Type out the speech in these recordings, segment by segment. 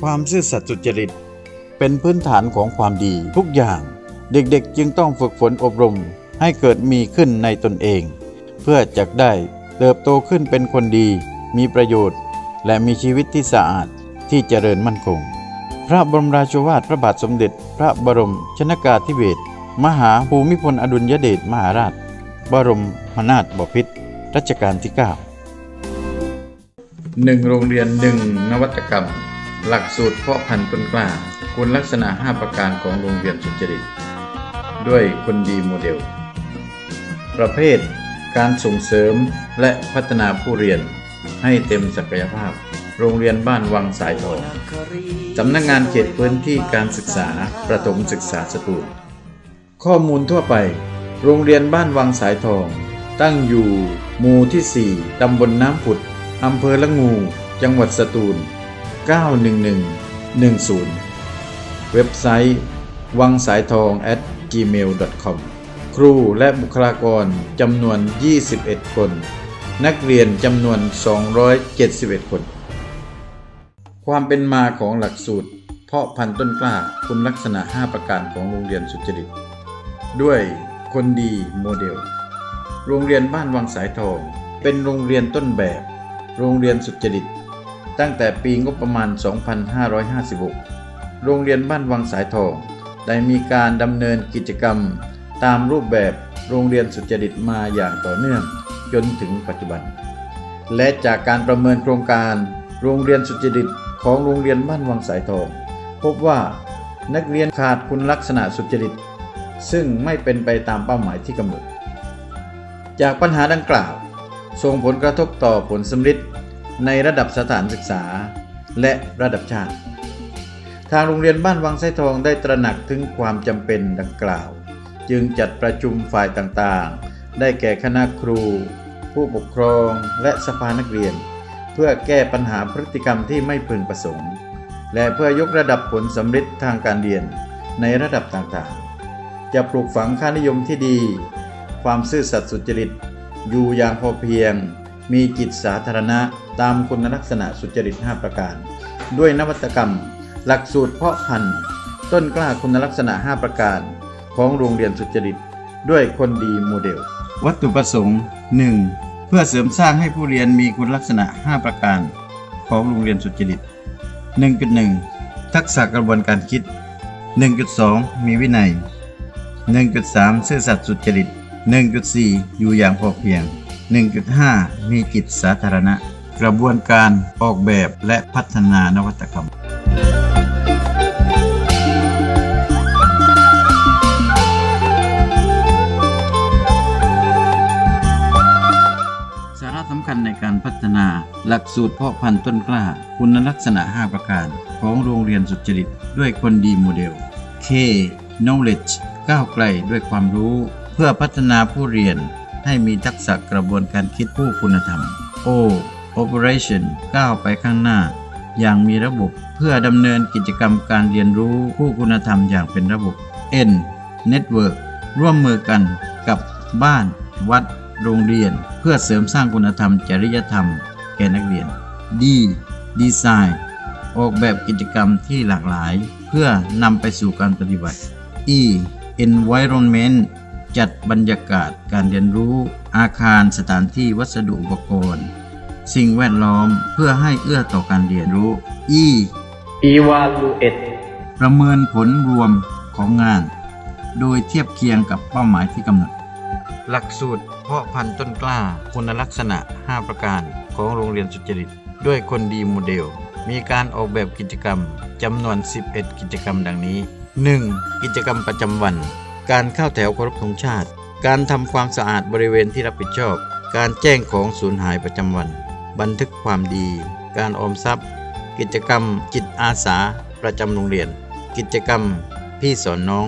ความซื่อสัตย์สุจริต เป็นพื้นฐานของความดีทุกอย่าง เด็กๆจึงต้องฝึกฝนอบรมให้เกิดมีขึ้นในตนเอง เพื่อจะได้เติบโตขึ้นเป็นคนดี มีประโยชน์ และมีชีวิตที่สะอาดที่เจริญมั่นคง พระบรมราชวาทพระบาทสมเด็จ พระบรมชนากาธิเบศรมหาภูมิพลอดุลยเดชมหาราช บรมมนาถบพิตรรัชกาลที่9หนึ่งโรงเรียนหนึ่งนวัตกรรม หลักสูตรเพาะพันธุ์ต้นกล้า คุณลักษณะ 5 ประการของโรงเรียนสุจริต ด้วยคนดีโมเดล ประเภท การส่งเสริมและพัฒนาผู้เรียนให้เต็มศักยภาพ โรงเรียนบ้านวังสายทองสำนักงานเขตพื้นที่การศึกษาประถมศึกษาสตูลข้อมูลทั่วไป โรงเรียนบ้านวังสายทอง ตั้งอยู่ หมู่ที่ 4 ตำบลน้ำผุด อำเภอละงู จังหวัดสตูล 91110 เว็บไซต์ วังสายทอง at gmail.com ครูและบุคลากรจำนวน 21 คน นักเรียนจำนวน 271 คน ความเป็นมาของหลักสูตร เพาะพันธุ์ต้นกล้าคุณลักษณะ 5 ประการของโรงเรียนสุจริต ด้วยคนดีโมเดล โรงเรียนบ้านวังสายทอง เป็นโรงเรียนต้นแบบ โรงเรียนสุจริต ตั้งแต่ปีงบประมาณ 2556 โรงเรียนบ้านวังสายทอง ได้มีการดำเนินกิจกรรม ตามรูปแบบโรงเรียนสุจริตมาอย่างต่อเนื่องจนถึงปัจจุบัน และจากการประเมินโครงการ โรงเรียนสุจริตของโรงเรียนบ้านวังสายทอง พบว่านักเรียนขาดคุณลักษณะสุจริต ซึ่งไม่เป็นไปตามเป้าหมายที่กำหนด จากปัญหาดังกล่าว ส่งผลกระทบต่อผลสำลิด ในระดับสถานศึกษา และระดับชาติ ทางโรงเรียนบ้านวังไส้ทองได้ตระหนักถึงความจำเป็นดังกล่าว จึงจัดประชุมฝ่ายต่างๆ ได้แก่คณะครู ผู้ปกครองและสภานักเรียน เพื่อแก้ปัญหาพฤติกรรมที่ไม่พึงประสงค์ และเพื่อยกระดับผลสำลิดทางการเรียนในระดับต่างๆ จะปลูกฝังค่านิยมที่ดี ความซื่อสัตย์สุจริต อยู่อย่างพอเพียง มีจิตสาธารณะตามคุณลักษณะสุจริต 5 ประการ ด้วยนวัตกรรม หลักสูตรเพาะพันธุ์ต้นกล้าคุณลักษณะ 5 ประการ ของโรงเรียนสุจริต ด้วยคนดีโมเดล วัตถุประสงค์ 1. เพื่อเสริมสร้างให้ผู้เรียนมีคุณลักษณะ 5 ประการ ของโรงเรียนสุจริต 1.1 ทักษะกระบวนการคิด 1.2 มีวินัย 1.3 ซื่อสัตย์สุจริต 1.4 อยู่อย่างพอเพียง 1.5 มีจิตสาธารณะ กระบวนการออกแบบและพัฒนานวัตกรรมสาระสำคัญในการพัฒนาหลักสูตรเพาะพันธุ์ต้นกล้า คุณลักษณะ 5 ประการของโรงเรียนสุจริต ด้วยคนดีโมเดล K knowledge ก้าวไกลด้วยความรู้ เพื่อพัฒนาผู้เรียนให้มีทักษะกระบวนการคิดผู้คุณธรรม O operation ก้าวไปข้างหน้า อย่างมีระบบเพื่อดำเนินกิจกรรมการเรียนรู้ผู้คุณธรรมอย่างเป็นระบบ N network ร่วมมือกันกับบ้าน วัด โรงเรียน เพื่อเสริมสร้างคุณธรรมจริยธรรม แก่นักเรียน D design ออกแบบกิจกรรมที่หลากหลาย เพื่อนำไปสู่การปฏิบัติ E environment จัดบรรยากาศการเรียนรู้อาคารสถานที่วัสดุอุปกรณ์ สิ่งแวดล้อมเพื่อให้เอื้อต่อการเรียนรู้ E evaluate ประเมินผลรวมของงาน โดยเทียบเคียงกับเป้าหมายที่กำหนด หลักสูตร เพาะพันธุ์ต้นกล้าคุณลักษณะ 5 ประการของโรงเรียนสุจริต ด้วยคนดีโมเดล มีการออกแบบกิจกรรมจำนวน 11 กิจกรรมดังนี้ 1. กิจกรรมประจำวัน การเข้าแถวเคารพธงชาติ การทำความสะอาดบริเวณที่รับผิดชอบ การแจ้งของสูญหายประจำวัน บันทึกความดี การออมทรัพย์ กิจกรรมจิตอาสา ประจำโรงเรียน กิจกรรมพี่สอนน้อง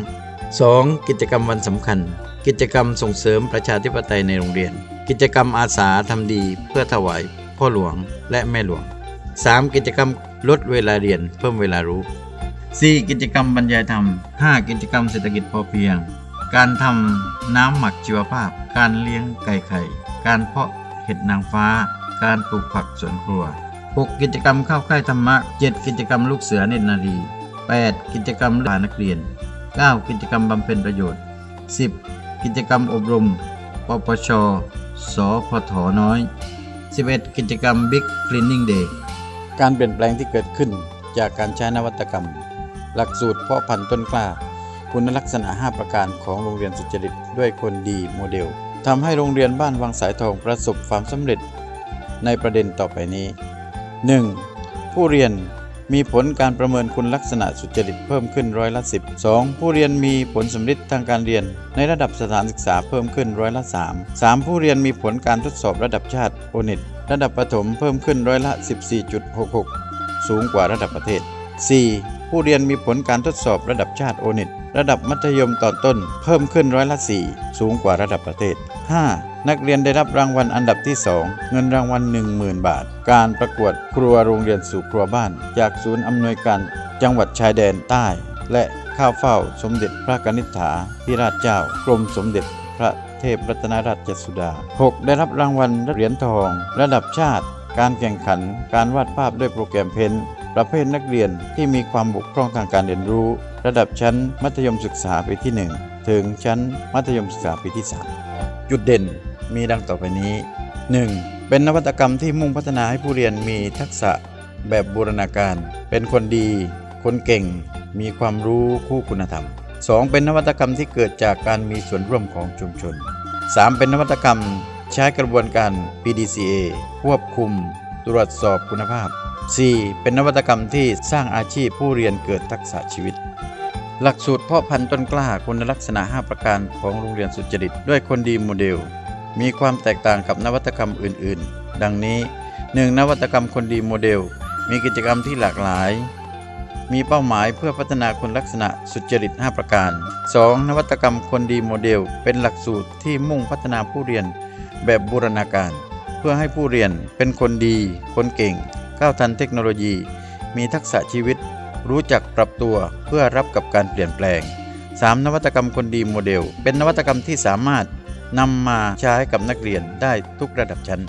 2. กิจกรรมวันสำคัญ กิจกรรมส่งเสริมประชาธิปไตยในโรงเรียน กิจกรรมอาสาทำดีเพื่อถวายพ่อหลวงและแม่หลวง 3. กิจกรรมลดเวลาเรียนเพิ่มเวลารู้ 4. กิจกรรมบรรยายธรรม 5. กิจกรรมเศรษฐกิจพอเพียง การทำน้ำหมักชีวภาพ การเลี้ยงไก่ไข่ การเพาะเห็ดนางฟ้า การปลูกผักสวนครัว 6 กิจกรรมเข้าค่ายธรรมะ 7 กิจกรรมลูกเสือเนตรนารี 8 กิจกรรมลานักเรียน 9 กิจกรรมบำเพ็ญประโยชน์ 10 กิจกรรมอบรม ปปช สพทน้อย 11 กิจกรรม Big Cleaning Day การเปลี่ยนแปลงที่เกิดขึ้นจากการใช้นวัตกรรม หลักสูตรเพาะพันธุ์ต้นกล้า คุณลักษณะ 5 ประการของโรงเรียนสุจริตด้วยคนดีโมเดลทำให้โรงเรียนบ้านวังสายทองประสบความสำเร็จในประเด็นต่อไปนี้ 1. ผู้เรียนมีผลการประเมินคุณลักษณะสุจริตเพิ่มขึ้นร้อยละ 10 2. ผู้เรียนมีผลสำลิดทางการเรียน ในระดับสถานศึกษาเพิ่มขึ้นร้อยละ 3 3. ผู้เรียนมีผลการทดสอบระดับชาติโอเน็ตระดับประถมเพิ่มขึ้นร้อยละ 14.66 สูงกว่าระดับประเทศ 4. ผู้เรียนมีผลการทดสอบระดับชาติโอเน็ตระดับมัธยมตอนต้น เพิ่มขึ้นร้อยละ 4 สูงกว่าระดับประเทศ 5. นักเรียนได้รับรางวัลอันดับที่ 2 เงินรางวัล 10,000 บาท การประกวดครัวโรงเรียนสู่ครัวบ้าน จากศูนย์อำนวยการจังหวัดชายแดนใต้ และข้าวเฝ้าสมเด็จพระกนิษฐาธิราชเจ้ากรมสมเด็จพระเทพรัตนราชสุดา 6. ได้รับรางวัลเหรียญทอง ระดับชาติ การแข่งขัน การวาดภาพด้วยโปรแกรมเพนท ประเภทนักเรียนที่มีความบกพร่องทางการเรียนรู้ ระดับชั้นมัธยมศึกษาปีที่ 1 ถึงชั้นมัธยมศึกษาปีที่ 3 จุดเด่นมีดังต่อไปนี้ 1. เป็นนวัตกรรมที่มุ่งพัฒนาให้ผู้เรียนมีทักษะแบบบูรณาการ เป็นคนดี คนเก่ง มีความรู้คู่คุณธรรม 2. เป็นนวัตกรรมที่เกิดจากการมีส่วนร่วมของชุมชน 3. เป็นนวัตกรรมใช้กระบวนการ PDCA ควบคุม ตรวจสอบคุณภาพ 4. เป็นนวัตกรรมที่สร้างอาชีพผู้เรียนเกิดทักษะชีวิต หลักสูตรพาะพันธุ์ต้นกล้าคุณลักษณะ 5 ประการของโรงเรียนสุจริต ด้วยคนดีโมเดล มีความแตกต่างกับนวัตกรรมอื่น ๆ ดังนี้ 1. นวัตกรรมคนดีโมเดล มีกิจกรรมที่หลากหลาย มีเป้าหมายเพื่อพัฒนาคุณลักษณะสุจริต 5 ประการ 2. นวัตกรรมคนดีโมเดล เป็นหลักสูตรที่มุ่งพัฒนาผู้เรียนแบบบูรณาการ เพื่อให้ผู้เรียนเป็นคนดี คนเก่ง ก้าวทันเทคโนโลยี มีทักษะชีวิต รู้จักปรับตัวเพื่อรับกับการเปลี่ยนแปลง 3. นวัตกรรมคนดีโมเดล เป็นนวัตกรรมที่สามารถนำมาใช้กับนักเรียนได้ทุกระดับชั้น